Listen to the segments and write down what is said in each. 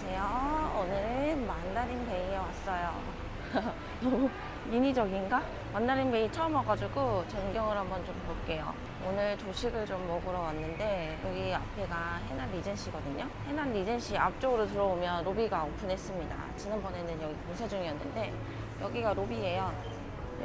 안녕하세요. 오늘은 만다린 베이에 왔어요. 너무 인위적인가? 만다린 베이 처음 와가지고 전경을 한번 좀 볼게요. 오늘 조식을 좀 먹으러 왔는데 여기 앞에가 해난 리젠시거든요. 해난 리젠시 앞쪽으로 들어오면 로비가 오픈했습니다. 지난번에는 여기 공사 중이었는데 여기가 로비예요.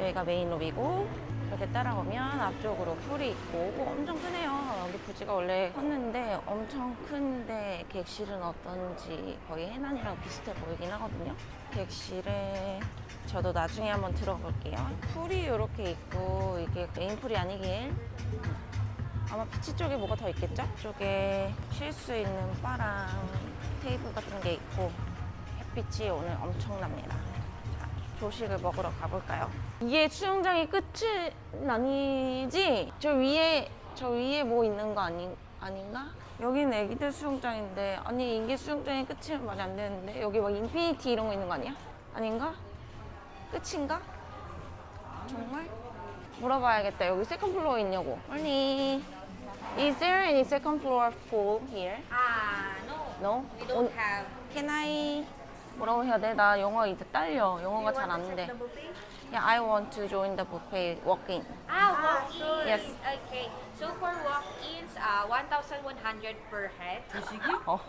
여기가 메인 로비고 이렇게 따라오면 앞쪽으로 풀이 있고 오, 엄청 크네요. 여기 부지가 원래 컸는데 엄청 큰데 객실은 어떤지 거의 해난이랑 비슷해 보이긴 하거든요. 객실에 저도 나중에 한번 들어볼게요. 풀이 이렇게 있고 이게 메인 풀이 아니길 아마 비치 쪽에 뭐가 더 있겠죠? 쪽에 쉴 수 있는 바랑 테이블 같은 게 있고 햇빛이 오늘 엄청납니다. 자, 조식을 먹으러 가볼까요? 이게 수영장이 끝은 아니지? 저 위에 저 위에 뭐 있는 거 아니, 아닌가? 여기는 애기들 수영장인데 아니 이게 수영장의 끝이면 말이 안 되는데 여기 막 인피니티 이런 거 있는 거 아니야? 아닌가? 끝인가? 정말? 물어봐야겠다. 여기 세컨 플로어 있냐고. 언니, is there any second floor pool here? Ah, no. No? We don't have. Can I? 뭐라고 해야 돼? 나 영어 이제 딸려. 영어가 잘 안 돼. Yeah, I want to join the buffet walk-in. Ah, walk-ins. Yes. Okay. So for walk-ins, uh, 1,100 per head. 어.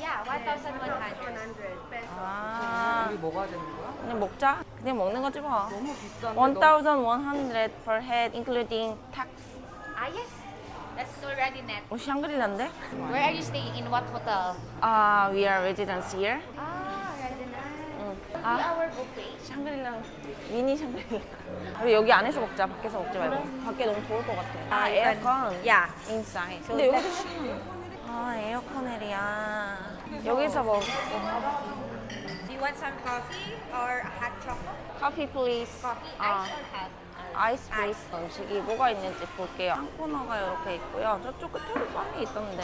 Yeah, 1,100. 아, 여기 먹어야 되는 거야? 그냥 먹자. 그냥 먹는 거지 뭐. 너무 비싼데. 1,100 per head, including tax. Ah, yes. That's already net. 어, 샹그릴라인데? Where are you staying? In what hotel? 아, we are residents here. Ah, 아. 샹그릴라 미니 샹그릴라. 우리 여기 안에서 먹자 밖에서 먹지 말고. 밖에 너무 더울 것 같아. 아 에어컨. Yeah. 인사이드 근데 시원해 아 에어컨 에리야. 여기서 먹고 Do you want some coffee or hot chocolate? 커피 플리즈 Coffee, 아, ice or hot? 아이스 플리즈 음식이 뭐가 있는지 볼게요. 한 코너가 이렇게 있고요. 저쪽 끝에도 빵이 있던데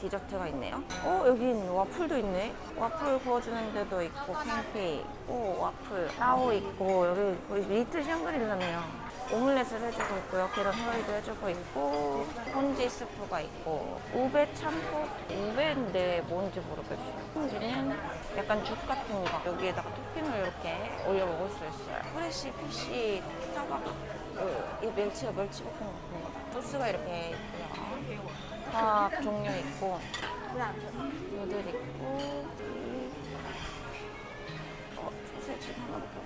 디저트가 있네요. 어 여긴 와플도 있네. 와플 구워주는 데도 있고 팬케이크 있고 와플 따오 있고 여기 거의 리틀 샹그릴라네요 오믈렛을 해주고 있고요. 계란 후라이도 해주고 있고 혼지 스프가 있고 우베 참포 우베인데 뭔지 모르겠어요. 혼지는 약간 죽 같은 거. 여기에다가 토핑을 이렇게 올려 먹을 수 있어요. 프레시 피시 타박 그, 이 멸치가 멸치 볶음 같은 거다 소스가 이렇게 있고요. 밥 종류 있고 누들 있고 어, 소세지 하나 먹고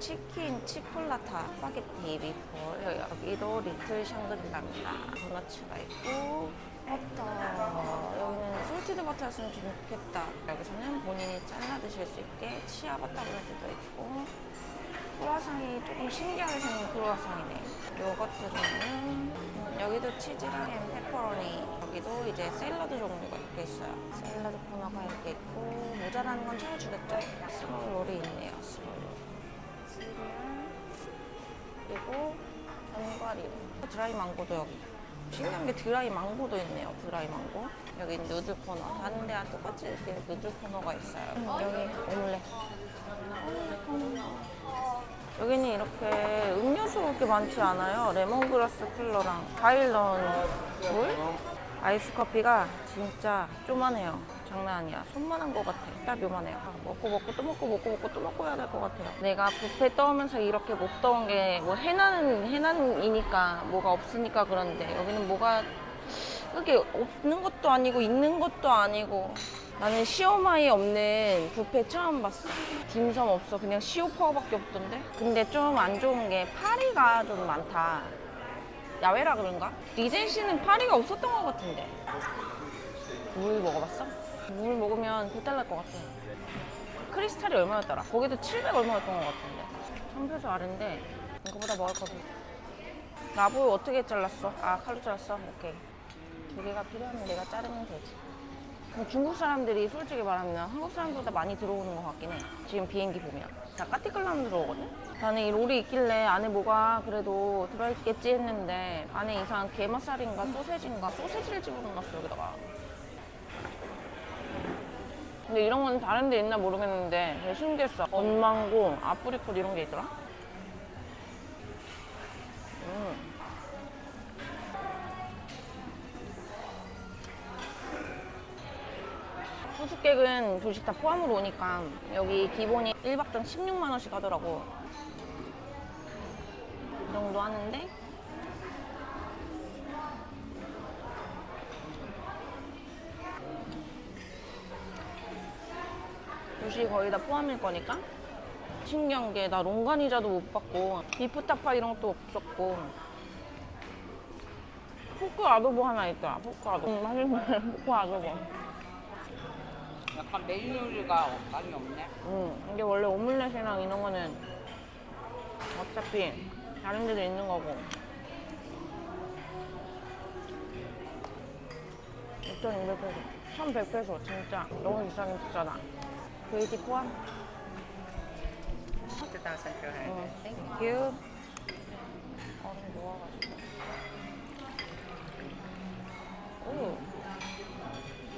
치킨 치폴라타 파게티 미폴 여기도 리틀 샹그릴라입니다. 도너츠가 있고 버터. 여기는 솔티드 버터였으면 좋겠다. 여기서는 본인이 잘라 드실 수 있게 치아 버터 브레드도 있고 크루아상이 조금 신기하게 생긴 크루아상이네. 요거트 종류 음, 여기도 치즈랑 햄 페퍼로니. 여기도 이제 샐러드 종류가 이렇게 있어요. 샐러드 코너가 이렇게 있고 모자라는 건 채워주겠죠? 스몰 롤이 있네요 스몰 롤 그리고 견과류. 드라이 망고도 여기. 신기한 게 드라이 망고도 있네요 드라이 망고. 여기 누들 코너 다른 데와 똑같이 이렇게 누들 코너가 있어요. 음, 여기 오믈렛 여기는 이렇게 음료수 그렇게 많지 않아요. 레몬그라스 쿨러랑 과일 넣은 물? 아이스 커피가 진짜 쪼만해요 장난 아니야. 손만한 것 같아. 딱 요만해요 아, 먹고 먹고 또 먹고 먹고 먹고 또 먹고 해야 될 것 같아요. 내가 뷔페 떠오면서 이렇게 못 떠온 게 뭐 해나는 해난이니까 뭐가 없으니까 그런데 여기는 뭐가 그게 없는 것도 아니고 있는 것도 아니고. 나는 시오마이 없는 뷔페 처음 봤어. 딤섬 없어. 그냥 시오파오밖에 없던데? 근데 좀 안 좋은 게 파리가 좀 많다. 야외라 그런가? 리젠시는 파리가 없었던 것 같은데. 물 먹어봤어? 물 먹으면 배탈 날 것 같아 크리스탈이 얼마였더라? 거기도 700 얼마였던 것 같은데 청표소 아래인데 이거보다 먹을 거든 라보이 어떻게 잘랐어? 아 칼로 잘랐어? 오케이 두 개가 필요하면 내가 자르면 되지 중국 사람들이 솔직히 말하면 한국 사람보다 많이 들어오는 것 같긴 해 지금 비행기 보면 다 까띠끌라면 들어오거든? 나는 이 롤이 있길래 안에 뭐가 그래도 들어있겠지 했는데 안에 이상한 게맛살인가 소세지인가 소세지를 집어넣었어 여기다가 근데 이런 건 다른 데 있나 모르겠는데 그냥 신기했어. 건망고, 아프리콧 이런 게 있더라? 음. 수수객은 조식 다 포함으로 오니까 여기 기본이 1박당 16만원씩 하더라고. 이 정도 하는데 조식이 거의 다 포함일 거니까. 신기한 게 나 롱가니자도 못 받고 비프 타파 이런 것도 없었고. 포크 아도보 하나 있더라 포크 아도보. 음, 맛있네 포크 아도보. 약간 메인 요리가 많이 없네. 음, 이게 원래 오믈렛이랑 이런 거는 어차피 다른 데도 있는 거고. 6,200페소 1,100페소 진짜. 너무 비싸긴 비싸다 VAT 포함? 2,200. 응, 땡큐 얼음 녹아가지고. 오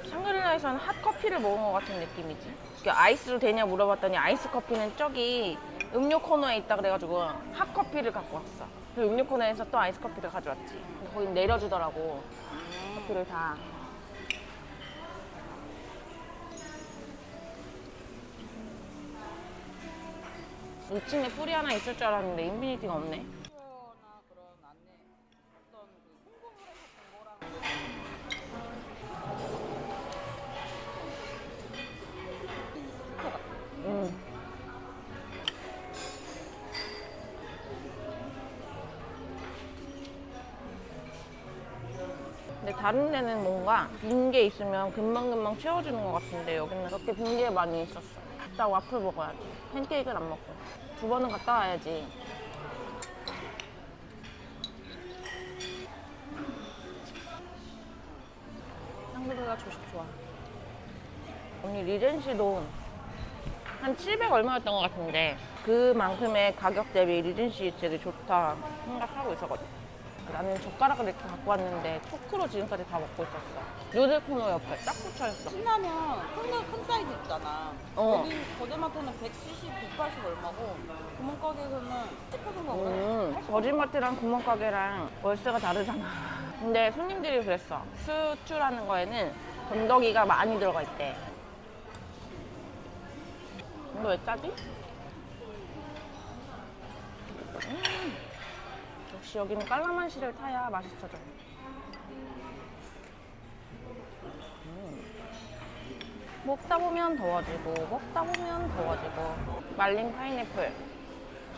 샹그릴라에서는 핫 커피를 먹은 것 같은 느낌이지. 이게 아이스로 되냐 물어봤더니 아이스 커피는 저기 음료 코너에 있다 그래가지고 핫 커피를 갖고 왔어. 그리고 음료 코너에서 또 아이스 커피를 가져왔지. 거기 내려주더라고. 커피를 다 이쯤에 뿔이 하나 있을 줄 알았는데 인피니티가 없네 음. 근데 다른 데는 뭔가 빈 게 있으면 금방금방 채워주는 것 같은데 여기는 그렇게 빈 게 많이 있었어. 이따 와플 먹어야지. 팬케이크는 안 먹고. 두 번은 갔다 와야지. 샹그리라 조식 좋아. 언니 리젠시도 한 700 얼마였던 것 같은데 그만큼의 가격 대비 리젠시 되게 좋다 생각하고 있었거든. 나는 젓가락을 이렇게 갖고 왔는데 초크로 지금까지 다 먹고 있었어. 누들 코너 옆에 딱 붙여 있어. 신라면 큰, 큰 사이즈 있잖아. 어. 거기 거제마트는 170, 180 얼마고 구멍가게에서는 10%인가 그래. 음, 거짓마트랑 구멍가게랑 월세가 다르잖아. 근데 손님들이 그랬어. 수추라는 거에는 건더기가 많이 들어가 있대. 이거 왜 짜지? 음, 역시 여기는 깔라만시를 타야 맛있어져. 음. 먹다 보면 더워지고 먹다 보면 더워지고 말린 파인애플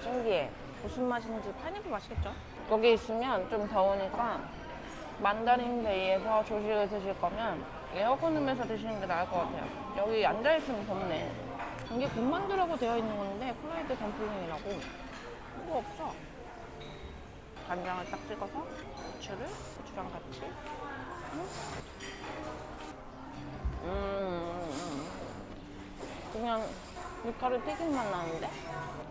신기해. 무슨 맛인지 파인애플 맛있겠죠? 거기 있으면 좀 더우니까 만다린 베이에서 조식을 드실 거면 에어컨룸에서 드시는 게 나을 것 같아요. 여기 앉아있으면 덥네. 이게 군만두라고 되어 있는 건데 플라이드 덤플링이라고 이거 없어. 간장을 딱 찍어서 고추를 고추랑 같이 음. 그냥 밀가루 튀김 맛 나는데?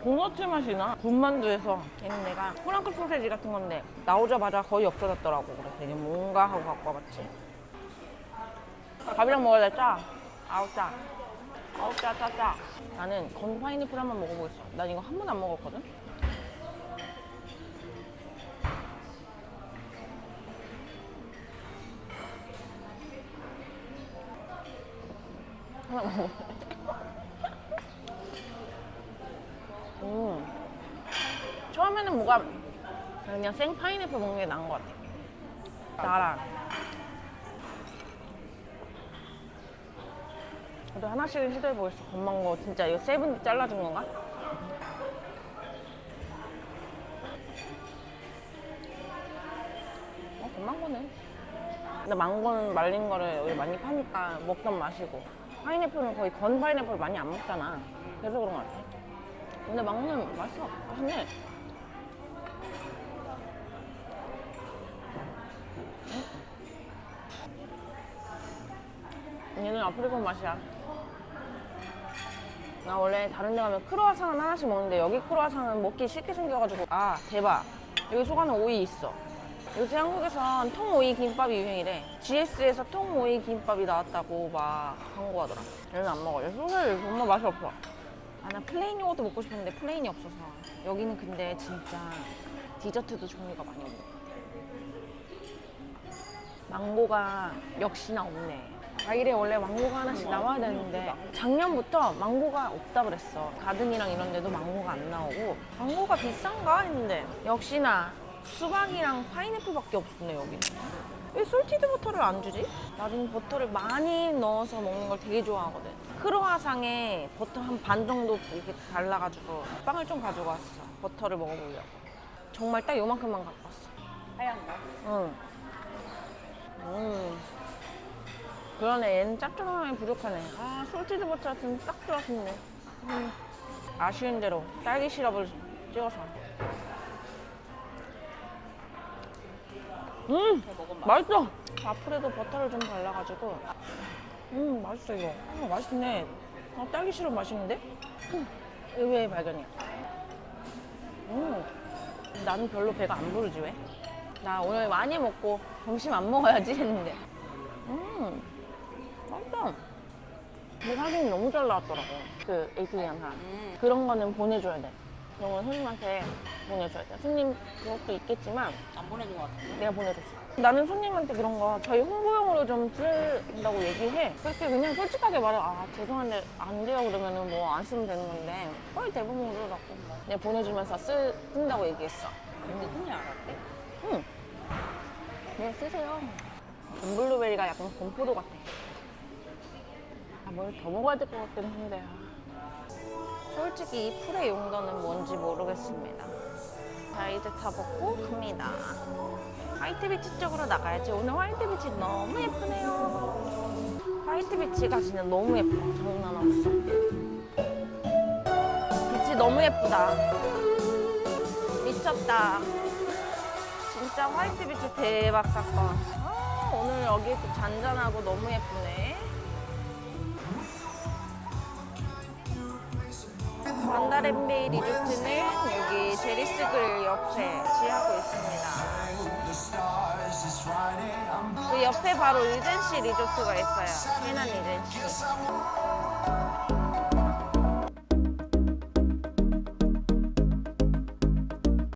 도너츠 맛이 나. 군만두에서 얘는 내가 프랑크 소세지 같은 건데 나오자마자 거의 없어졌더라고. 그래서 이게 뭔가 하고 갖고 와봤지. 밥이랑 먹어야 돼, 짜. 아우, 짜. 아우, 짜, 짜, 짜. 나는 건 파인애플 한번 먹어보겠어. 난 이거 한 번도 안 먹었거든? 하나 먹어. 음. 처음에는 뭐가 그냥 생 파인애플 먹는 게 나은 것 같아. 나랑. 저도 하나씩은 시도해보겠어. 건망고 진짜 이거 세븐 잘라준 건가? 어, 건망고는. 근데 망고는 말린 거를 여기 많이 파니까 먹던 맛이고 파인애플은 거의 건 파인애플 많이 안 먹잖아. 그래서 그런 것 같아. 근데 망고는 맛있어. 맛있네. 음. 얘는 아프리카 맛이야. 나 원래 다른 데 가면 크로아상은 하나씩 먹는데 여기 크로아상은 먹기 쉽게 생겨가지고 아 대박 여기 속안에 오이 있어 요새 한국에선 통오이 김밥이 유행이래. GS에서 통오이 김밥이 나왔다고 막 광고하더라 얘는 안 먹어 얘 소세지 정말 맛이 없어. 아 나 플레인 요거트 먹고 싶었는데 플레인이 없어서. 여기는 근데 진짜 디저트도 종류가 많이 없는 것 같아 망고가 역시나 없네. 과일에 원래 망고가 하나씩 나와야 되는데 작년부터 망고가 없다 그랬어. 가든이랑 이런 데도 망고가 안 나오고. 망고가 비싼가 했는데. 역시나 수박이랑 파인애플밖에 없네 여기는. 왜 솔티드 버터를 안 주지? 나는 버터를 많이 넣어서 먹는 걸 되게 좋아하거든. 크로아상에 버터 한 반 정도 이렇게 발라가지고 빵을 좀 가지고 왔어. 버터를 먹어보려고. 정말 딱 요만큼만 갖고 왔어. 하얀 거. 응. 음. 그러네. 얘는 짭조름함이 부족하네. 아, 솔티드 버터 같은 딱 좋았는데. 음. 아쉬운 대로 딸기 시럽을 찍어서. 음! 맛있어! 앞으로도 버터를 좀 발라가지고. 음, 맛있어, 이거. 아, 맛있네. 아, 딸기 시럽 맛있는데? 음, 의외의 발견이야. 음. 나는 별로 배가 안 부르지, 왜? 나 오늘 많이 먹고 점심 안 먹어야지 했는데. 음, 맛있다. 근데 사진이 너무 잘 나왔더라고. 그 에이틀리안 사람. 음. 그런 거는 보내줘야 돼. 그런 건 손님한테 보내줘야 돼. 손님 그것도 있겠지만 안 보내준 것 같은데. 내가 보내줬어. 나는 손님한테 그런 거 저희 홍보용으로 좀 쓴다고 얘기해. 그렇게 그냥 솔직하게 말해. 아, 죄송한데 안 돼요. 그러면은 뭐 안 쓰면 되는 건데 거의 대부분 그러라고. 내가 보내주면서 쓰, 쓴다고 얘기했어. 근데 손이 알았대? 응. 네, 쓰세요. 블루베리가 약간 건포도 같아. 아, 뭘 더 먹어야 될 것 같긴 한데. 솔직히 이 풀의 용도는 뭔지 모르겠습니다. 자, 이제 다 먹고 갑니다. 화이트 비치 쪽으로 나가야지. 오늘 화이트 비치 너무 예쁘네요. 화이트 비치가 진짜 너무 예뻐. 장난 없어. 빛이 너무 예쁘다. 미쳤다. 진짜 화이트 비치 대박 사건. 아, 오늘 여기 또 잔잔하고 너무 예쁘네. 만다렌베이 리조트는 여기 제리스글 옆에 지하고 있습니다. 그 옆에 바로 리젠시 리조트가 있어요. 해난 리젠시.